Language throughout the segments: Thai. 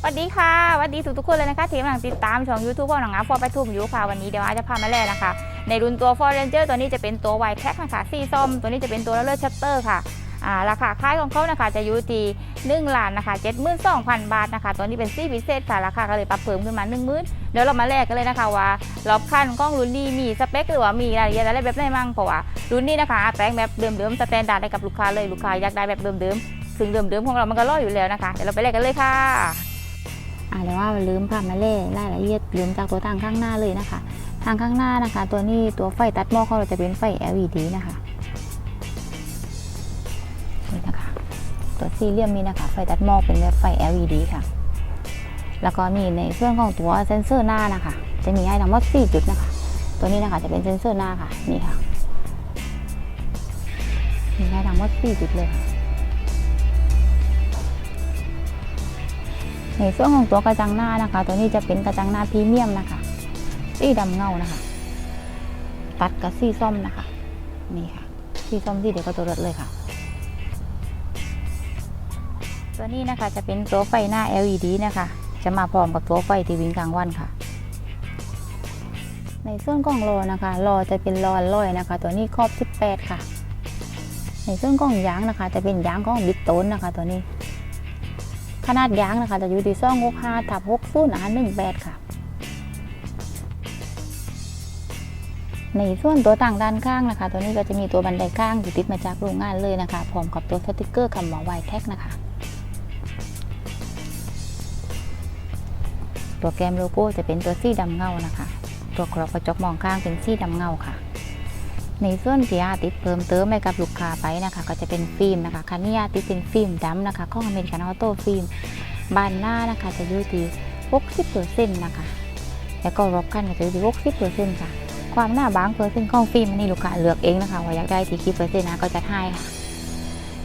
สวัสดีค่ะสวัสดีทุกทุกๆคนเลยนะคะที่กำลังติดตามช่อง YouTube ของหนังงาฟอร์ไปทุ่มยูค่ะวันนี้เดี๋ยวอาจะพามาแล่นะคะ ในรุ่นตัว Ford Ranger ตัวนี้จะเป็นตัวไวแท็กนะคะสีส้มตัวนี้จะเป็นตัวเลอร์ชัตเตอร์ค่ะอ่าราคาขายของเขานะคะจะอยู่ที่1ล้านนะคะ72,000บาทนะคะตัวนี้เป็นสีพิเศษค่ะราคาก็เลยปรับเพิ่มขึ้นมา1 0,000เดี๋ยวเรามาแลกกันเลยนะคะว่ารอบคันกล้องรุ่นนี้มีสเปคหรือว่ามีรายละเอียดอะไรแบบไหนมั่งเพราะว่ารุ่นนี้นะคะแปลงแบบเดิมๆสแตนดาร์ดให้กับลูกค้าเลยลูกค้าอยากได้แบบเดิมๆซึ่งเดิมๆของเรามันก็รออยู่แล้วนะคะเดี๋ยวเราไปแลกกันเลยค่ะ อ่าแล้วว่าลืมพามาเล่รายละเอียดลืมจากตัวทางข้างหน้าเลยนะคะ ทางข้างหน้านะคะ ตัวนี้ตัวไฟตัดหม้อของเราจะเป็นไฟ LED นะคะนี่นะคะ ตัวสี่เหลี่ยมนี้นะคะ ไฟตัดหม้อเป็นแบบไฟ LED ค่ะ แล้วก็มีในส่วนของตัวเซนเซอร์หน้านะคะ จะมีให้ทั้งหมด4จุดนะคะ ตัวนี้นะคะจะเป็นเซนเซอร์หน้าค่ะนี่ค่ะมีให้ทั้งหมด4จุดเลยค่ะ ในส่วนของตัวกระจังหน้านะคะ ตัวนี้จะเป็นกระจังหน้าพรีเมียมนะคะ สีดำเงานะคะ ตัดกับสีส้มนะคะ นี่ค่ะ สีส้มที่เด็กก็ตัวรถเลยค่ะ ตัวนี้นะคะจะเป็นตัวไฟหน้า LED นะคะ จะมาพร้อมกับตัวไฟที่วิ่งกลางวันค่ะ ในส่วนของล้อนะคะล้อจะเป็นล้อลอยนะคะ ตัวนี้ครอบ 18 ค่ะ ในส่วนของยางนะคะ จะเป็นยางของบิดโตนนะคะ ตัวนี้ ขนาดยางนะคะ จะอยู่ที่ซ่องหกห้าทับหกศูนย์อ่าหนึ่งแปดค่ะ ในส่วนตัวต่างด้านข้างนะคะ ตัวนี้ก็จะมีตัวบันไดข้างอยู่ติดมาจากโรงงานเลยนะคะพร้อมกับตัวสติกเกอร์คำว่าไวแท็กนะคะตัวแกมโลโก้จะเป็นตัวสีดำเงานะคะ ตัวกรอบกระจกมองข้างเป็นสีดำเงาค่ะ ในส่วนที่อาติดเพิ่มเติมให้กับลูกค้าไปนะคะ ก็จะเป็นฟิล์มนะคะคันนี้อาติดเป็นฟิล์มดำนะคะของอเมริกันออโต้ฟิล์มบานหน้านะคะจะอยู่ที่60%นะคะ แล้วก็รอบคันก็จะอยู่ที่60%ค่ะ ความหน้าบางเปอร์เซ็นต์ของฟิล์มนนี้ลูกค้าเลือกเองนะคะว่าอยากได้ที่กี่เปอร์เซ็นต์นะก็จะให้ค่ะ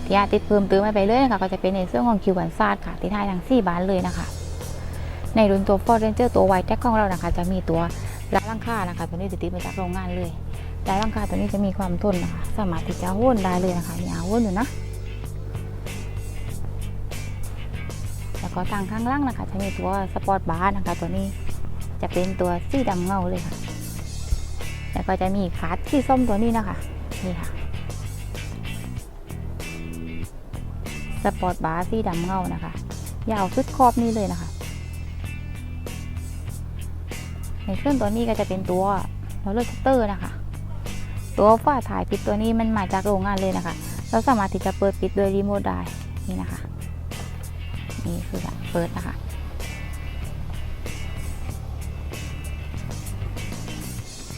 ที่อาติดเพิ่มเติมให้ไปเลยนะคะก็จะเป็นในส่วนของคิวบันซาดค่ะ ที่ให้ทั้ง4บานเลยนะคะในรุ่นตัว Ford Ranger ตัว White Tech ของเรานะคะ จะมีตัวล้างหลังคานะคะตัวนี้ติดมาจากโรงงานเลย แต่ร่างกายตัวนี้จะมีความทนนะคะสามารถที่จะวนได้เลยนะคะมีอาวนอยู่นะ แล้วก็ทางข้างล่างนะคะ จะมีตัวสปอร์ตบาร์นะคะ ตัวนี้จะเป็นตัวสีดำเงาเลยค่ะ แล้วก็จะมีขาดที่ส้มตัวนี้นะคะนี่ค่ะสปอร์ตบาร์สีดำเงานะคะ ยาวสุดขอบนี้เลยนะคะ ในเครื่องตัวนี้ก็จะเป็นตัวโรลเลอร์ชัตเตอร์นะคะ ตัวฝ้าถ่ายปิดตัวนี้มันมาจากโรงงานเลยนะคะ เราสามารถที่จะเปิดปิดโดยรีโมทได้นี่นะคะนี่คือแบบเปิดนะคะ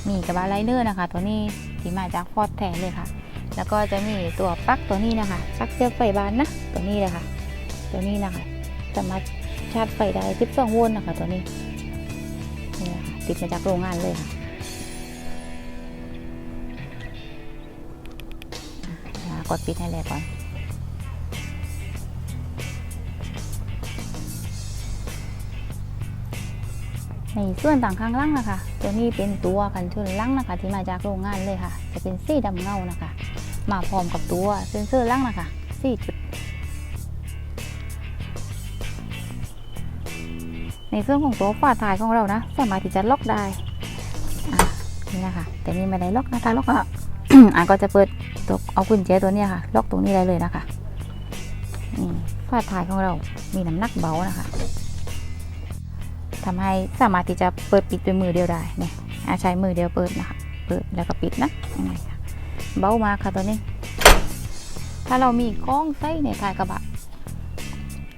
มีกระบะไลเนอร์นะคะ ตัวนี้ที่มาจากฟอร์ดแทนเลยค่ะ แล้วก็จะมีตัวปลั๊กตัวนี้นะคะปลั๊กเสียบไฟบ้านนะตัวนี้เลยค่ะ ตัวนี้นะคะสามารถชาร์จไฟได้ 12 โวลต์นะคะ ตัวนี้นี่นะคะติดมาจากโรงงานเลยค่ะ กดปิดให้เลยก่อน ในส่วนต่างข้างล่างนะคะ ตัวนี้เป็นตัวกันชนล่างนะคะ ที่มาจากโรงงานเลยค่ะ จะเป็นสีดำเงานะคะ มาพร้อมกับตัวเซ็นเซอร์ล่างนะคะสี่จุดในส่วนของตัวฝาท้ายของเรานะ สามารถที่จะล็อกได้นี่นะคะ แต่นี่ไม่ได้ล็อกนะถ้าล็อกอะอะก็จะเปิด ตัวเอากุญแจตัวนี้ค่ะ ล็อกตรงนี้ได้เลยนะคะนี่ฝาท้ายของเรามีน้ำหนักเบานะคะทำให้สามารถที่จะเปิดปิดด้วยมือเดียวได้เนี่ยอะใช้มือเดียวเปิดนะคะ เปิดแล้วก็ปิดนะยังไงค่ะเบามากค่ะตัวนี้ ถ้าเรามีกล้องไส้ในท้ายกระบะ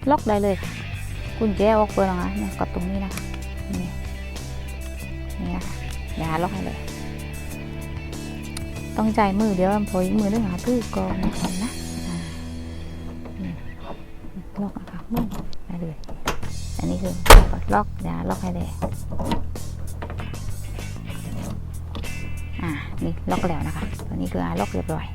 ล็อกได้เลยค่ะกุญแจออกเปิดนะคะเนี่ยกับตรงนี้นะคะนี่นี่นะคะเดี๋ยวหาล็อกให้เลย ต้องใจมือเดียวพออีกมือนึงหาตื้อกองนะครับนะล็อกนะคะมือได้เลยอันนี้คือล็อกเดี๋ยวล็อกให้เลยอ่านี่ล็อกแล้วนะคะ ตัวนี้คืออ่าล็อกเรียบร้อย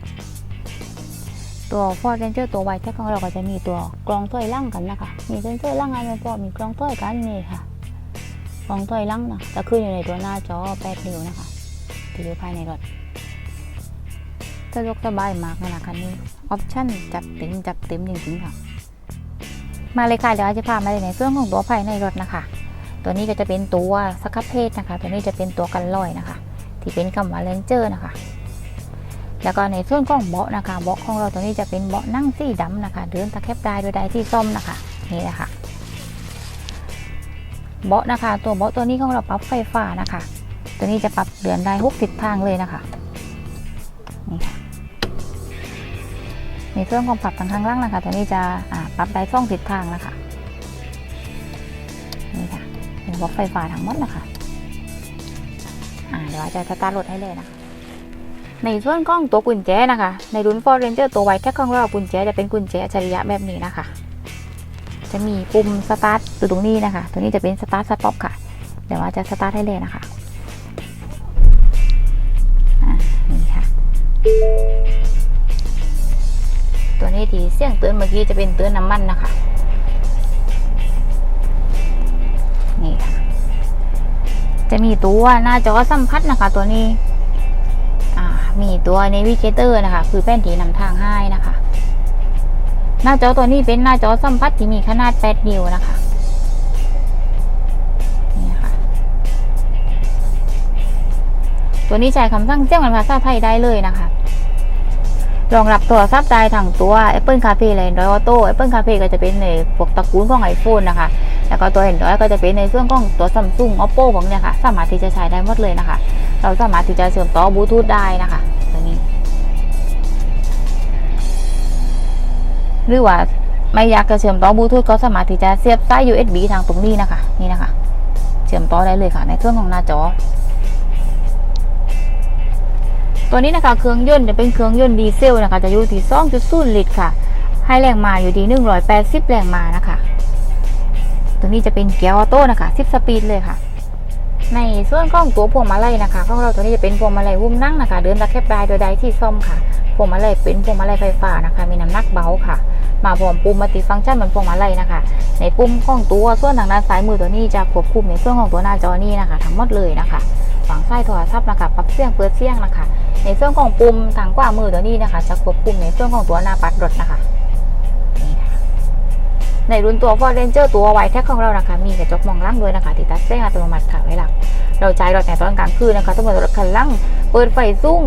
ตัว Ford Ranger ตัวไวแท็กของเราก็จะมีตัวกรองถ้วยล่างกันนะคะ มีเซนเซอร์ล่างอันนี้ก็มีกรองถ้วยกันนี่ค่ะกรองถ้วยล่างนะจะขึ้นอยู่ในตัวหน้าจอ8นิ้วนะคะที่อยู่ภายในรถ สะดวกสบายมากเลยนะคันนี้ ออปชั่นจัดเต็มจัดเต็มจริงๆค่ะ มาเลยค่ะเดี๋ยวอาจจะพามาในส่วนของตัวภายในรถนะคะ ตัวนี้ก็จะเป็นตัวสครับเพศนะคะ ตัวนี้จะเป็นตัวกันลอยนะคะ ที่เป็นคำว่าเลนเจอร์นะคะ แล้วก็ในส่วนของเบาะนะคะ เบาะของเราตัวนี้จะเป็นเบาะนั่งสีดำนะคะ เดินตะแคบได้โดยได้ที่ส้มนะคะ นี่นะคะเบาะนะคะ ตัวเบาะตัวนี้ของเราปรับไฟฟ้านะคะ ตัวนี้จะปรับเดือนได้หกทิศทางเลยนะคะ ในส่วนของปรับทางข้างล่างนะคะตัวนี้จะปรับได้ช่องทิศทางนะคะนี่ค่ะเป็นระบบไฟฟ้าทั้งหมดนะคะเดี๋ยวอาจะสตาร์ทรถให้เลยนะคะในส่วนของตัวกุญแจนะคะ ในรุ่น Ford Ranger ตัวไวแค่ของเรากุญแจจะเป็นกุญแจอัจฉริยะแบบนี้นะคะ จะมีปุ่มสตาร์ทอยู่ตรงนี้นะคะ ตัวนี้จะเป็นสตาร์ทสต็อปค่ะ เดี๋ยวอาจะสตาร์ทให้เลยนะคะนี่ค่ะ ตัวนี้ทีเสียงเตือนเมื่อกี้จะเป็นเตือนน้ำมันนะคะ นี่ค่ะ จะมีตัวหน้าจอสัมผัสนะคะ ตัวนี้ อ่า มีตัว Navigator นะคะ คือแป้นทีนำทางให้นะคะ หน้าจอตัวนี้เป็นหน้าจอสัมผัสที่มีขนาด 8 นิ้วนะคะนี่ค่ะตัวนี้ใช้คำสั่งเสียงเป็นภาษาไทยได้เลยนะคะ รองรับตัวซับได้ทั้งตัว Apple CarPlay และ Android Auto Apple CarPlay ก็จะเป็นในพวกตระกูลของ iPhone นะคะ แล้วก็ตัว Android ก็จะเป็นในเรื่องของตัว Samsung Oppo พวกเนี้ยค่ะ สามารถที่จะใช้ได้หมดเลยนะคะ เราสามารถที่จะเชื่อมต่อบลูทูธได้นะคะตัวนี้ หรือว่าไม่อยากจะเชื่อมต่อบลูทูธก็สามารถที่จะเสียบสาย USB ทางตรงนี้นะคะ นี่นะคะ เชื่อมต่อได้เลยค่ะ ในเครื่องของหน้าจอ ตัวนี้นะคะเครื่องยนต์จะเป็นเครื่องยนต์ดีเซลนะคะจะอยู่ที่2.0ลิตรค่ะ ให้แรงมาอยู่ที่180 แรงมานะคะ ตัวนี้จะเป็นเกียร์ออโต้นะคะ10สปีดเลยค่ะ ในส่วนของตัวพวงมาลัยนะคะของเราตัวนี้จะเป็นพวงมาลัยหุ้มนั่งนะคะ เดินตะแคบได้โดยใดที่ซ่อมค่ะพวงมาลัยเป็นพวงมาลัยไฟฟ้านะคะ มีน้ำหนักเบาค่ะ มาพร้อมปุ่มมัลติฟังก์ชันเหมือนพวงมาลัยนะคะ ในปุ่มของตัวส่วนทางด้านซ้ายมือตัวนี้จะควบคุมในส่วนของตัวหน้าจอนี้นะคะ ทั้งหมดเลยนะคะฝั่งซ้ายโทรศัพท์นะคะปรับเสียงเปิดเสียงนะคะ ในส่วนของปุ่มทางขวามือตัวนี้นะคะ จะควบคุมในส่วนของตัวหน้าปัดรถนะคะนี่ค่ะในรุ่นตัว Ford Ranger ตัวไวแท็กของเรานะคะ มีกระจกมองล่างด้วยนะคะติดตั้งแจ้งอัตโนมัติค่ะเวลาเราใช้รถในตอนกลางคืนนะคะต้องเปิดรถคันล่างเปิดไฟสูง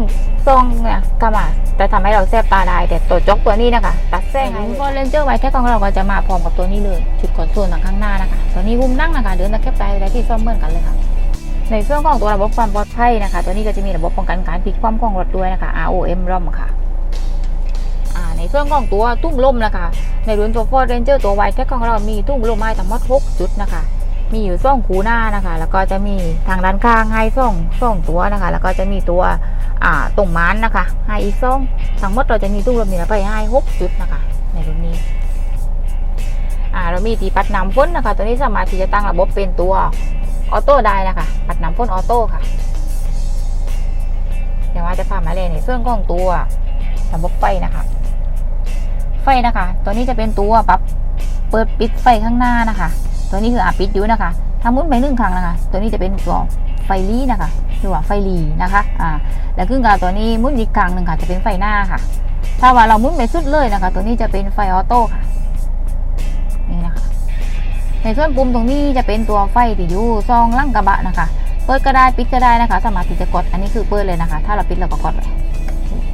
ซองเนี่ยกมาจะทำให้เราแสบตาได้ แต่ตัวจกตัวนี้นะคะ ตัดแจ้งให้ Ford Ranger ไวแท็กของเราก็จะมาพร้อมกับตัวนี้เลย จุดคอนโซลทางข้างหน้านะคะ ตัวนี้หุ้มนั่งนะคะ เดินตะแคบได้ได้ที่ซ่อมเหมือนกันเลยค่ะ ในส่วนของตัวระบบความปลอดภัยนะคะ ตัวนี้ก็จะมีระบบป้องกันการพลิกคว่ำของรถด้วยนะคะ ROM ROM ค่ะในส่วนของตัวตุ้งลมนะคะ ในรุ่นตัว Ford Ranger ตัวไวแท็กของเรามีตุ้งลมให้ทั้งหมด6จุดนะคะ มีอยู่ซ่องคูหน้านะคะ แล้วก็จะมีทางด้านข้างให้ซ่องซ่องตัวนะคะ แล้วก็จะมีตัวตรงมันนะคะให้อีกซ่องทั้งหมดเราจะมีตุ้งลมนิรภัยให้6จุดนะคะ ในรุ่นนี้เรามีที่ปัดน้ำฝนนะคะ ตัวนี้สามารถที่จะตั้งระบบเป็นตัว ออโต้ได้นะคะปัดน้ำพ่นออโต้ค่ะเดี๋ยวว่าจะพามาเลยในส่วนของตัวระบบไฟนะคะ ไฟนะคะ ตัวนี้จะเป็นตัวปรับเปิดปิดไฟข้างหน้านะคะ ตัวนี้คืออะปิดอยู่นะคะถ้ามุนไปหนึ่งครั้งนะคะ ตัวนี้จะเป็นตัวไฟลีนะคะหรือว่าไฟลีนะคะ อ่า แล้วขึ้นกับตัวนี้มุนอีกครั้งหนึ่งค่ะ จะเป็นไฟหน้าค่ะ ถ้าว่าเรามุนไปสุดเลยนะคะ ตัวนี้จะเป็นไฟออโต้ค่ะ ในส่วนปุ่มตรงนี้จะเป็นตัวไฟที่อยู่ซองล่างกระบะนะคะ เปิดก็ได้ปิดก็ได้นะคะ สามารถที่จะกด อันนี้คือเปิดเลยนะคะ ถ้าเราปิดเราก็กดเลย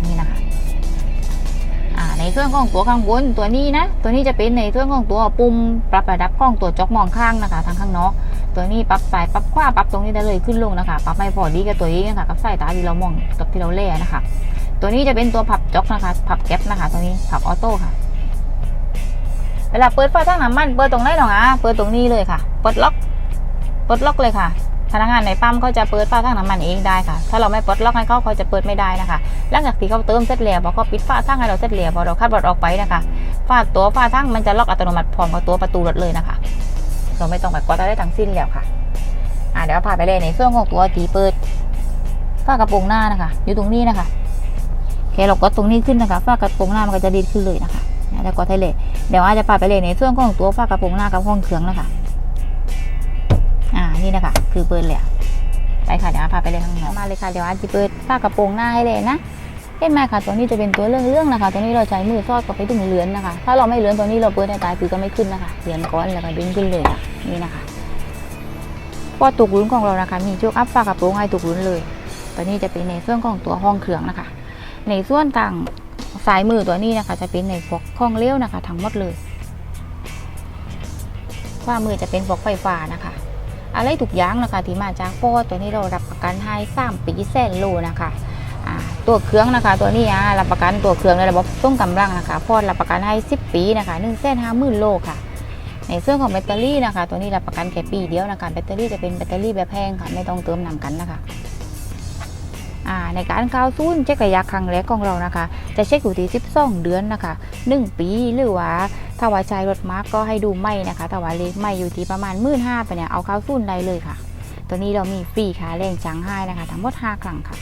นี่นะคะในส่วนของตัวข้างบนตัวนี้นะ ตัวนี้จะเป็นในส่วนของตัวปุ่มปรับระดับกล้องตัวจอกมองข้างนะคะทางข้างนอกตัวนี้ปรับสายปรับขวาปรับตรงนี้ได้เลยขึ้นลงนะคะ ปรับไม่พอดีกับตัวเองนะคะกับสายตาที่เรามองกับที่เราเล่นะคะ ตัวนี้จะเป็นตัวพับจอกนะคะพับแก๊ปนะคะ ตัวนี้พับออโต้ค่ะ เวลาเปิดไฟทางน้ำมันเปิดตรงไหนหรออะเปิดตรงนี้เลยค่ะปลดล็อกปลดล็อกเลยค่ะ พนักงานในปั๊มเขาจะเปิดฝาทางน้ำมันเองได้ค่ะ ถ้าเราไม่ปลดล็อกให้เขาเขาจะเปิดไม่ได้นะคะ หลังจากที่เขาเติมเสร็จแล้วพอเขาปิดฝาทางให้เราเสร็จแล้วพอเราขัดบรถออกไปนะคะฝาตัวฝาทางมันจะล็อกอัตโนมัติพร้อมกับตัวประตูรถเลยนะคะ เราไม่ต้องไปกดอะไรทั้งสิ้นแล้วค่ะอ่าเดี๋ยวพาไปเลยในส่วนของตัวตีเปิดฝากระโปรงหน้านะคะ อยู่ตรงนี้นะคะแค่เรากดตรงนี้ขึ้นนะคะฝากระโปรงหน้ามันก็จะดีดขึ้นเลยนะคะ แล้วก็ไทยเลเดี๋ยวอาจจะพาไปเลยในส่วนของตัวฝ้ากระโปรงหน้ากับห้องเครื่องนะคะอ่านี่นะคะคือเปิดเลยไปค่ะเดี๋ยวอาพาไปเลยข้างนอกมาเลยค่ะเดี๋ยวอาจจะเปิดฝ้ากระโปรงหน้าให้เลยนะเห็นไหมคะตัวนี้จะเป็นตัวเรื่องๆนะคะตัวนี้เราใช้มือซอดก็ไปถึงเลือนนะคะ ถ้าเราไม่เลือนตัวนี้เราเปิดในตายคือก็ไม่ขึ้นนะคะเลือนก้อนแล้วก็ดึงขึ้นเลยค่ะนี่นะคะพอตุกลุ้นของเรานะคะ มีจุกอัพฝากระโปรงให้ตุกลุ้นเลย ตัวนี้จะเป็นในส่วนของตัวห้องเครื่องนะคะ ในส่วนต่าง สายมือตัวนี้นะคะ จะเป็นในพวกข้องเลี้ยวนะคะ ทั้งหมดเลยขวามือจะเป็นพวกไฟฟ้านะคะ อะไรทุกย่างนะคะที่มาจากฟอร์ดตัวนี้เรารับประกันให้สามปีแสนโลนะคะตัวเครื่องนะคะ ตัวนี้อะรับประกันตัวเครื่องในระบบส่งกำลังนะคะฟอร์ดรับประกันให้ 10 ปีนะคะ1นึ่งแสนห้าหมื่นโลค่ะ ในส่วนของแบตเตอรี่นะคะ ตัวนี้รับประกันแค่ปีเดียวนะคะแบตเตอรี่จะเป็นแบตเตอรี่แบบแพงค่ะ ไม่ต้องเติมน้ำกันนะคะ ในการเข้าซูนย์เช็คระยะครั้งแรกของเรานะคะ จะเช็คอยู่ที่ 12 เดือนนะคะ 1 ปีหรือว่าถ้าว่าใช้รถมาร์กก็ให้ดูไม่นะคะถ้าว่าเลขไม่อยู่ที่ประมาณ1 5ื่นห้าไปเนี่ยเอาเข้าซูนย์ได้เลยค่ะ ตัวนี้เรามีฟรีค่าแรงจังให้นะคะ ทั้งหมด5ครั้งค่ะ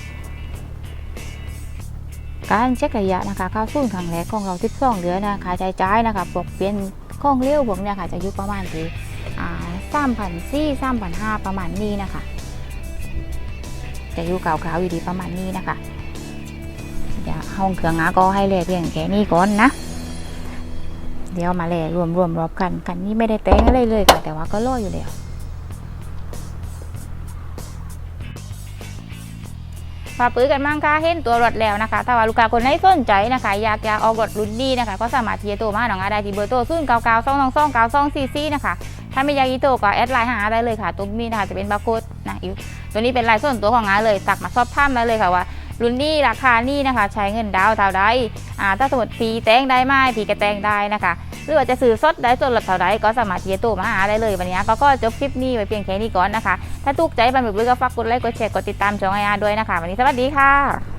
การเช็คระยะนะคะเข้าซูนย์ครั้งแรกของเรา 12 เดือนนะคะใช้จ่ายนะคะพวกเปลี่ยนข้องเลี้ยวพวกเนี่ยค่ะจะอยู่ประมาณที่สามพันสี่สามพันห้าประมาณนี้นะคะ จะอยู่กล่าวๆอยู่ที่ประมาณนี้นะคะอย่าห้องเครื่องอาก็ให้แลเพียงแค่นี้ก่อนนะ เดี๋ยวมาแลรวมรวมรอบกันกันนี่ไม่ได้แต่งอะไรเลยค่ะแต่ว่าก็รออยู่แล้วพาปื้อกันมั่งค่ะเห็นตัวรถแล้วนะคะ ถ้าว่าลูกค้าคนไหนสนใจนะคะ อยากจะออกรถรุ่นนี้นะคะ ก็สามารถที่จะโทรมาหนองอาได้ที่เบอร์โทรศูนย์เก้าเก้าสองสองสองเก้าสองสี่สี่นะคะ ถ้าไม่อยากอีโตก็แอดไลน์หาได้เลยค่ะตรงนี้นะคะจะเป็นบาร์โค้ดนะอยู่ตัวนี้เป็นลายส่วนตัวของงานเลยตักมาสอบถามได้เลยค่ะว่ารุ่นนี้ราคานี่นะคะ ใช้เงินดาวน์เท่าใดอ่าถ้าสมมติพีแตงได้ไหมพีกระแตงได้นะคะ หรือว่าจะซื้อสดได้ส่วนลดเท่าใดก็สามารถที่จะโทรมาหาได้เลยวันนี้ก็ก็จบคลิปนี้ไว้เพียงแค่นี้ก่อนนะคะ ถ้าถูกใจบันบึกก็ฝากกดไลค์กดแชร์กดติดตามช่องไออาร์ด้วยนะคะ วันนี้สวัสดีค่ะ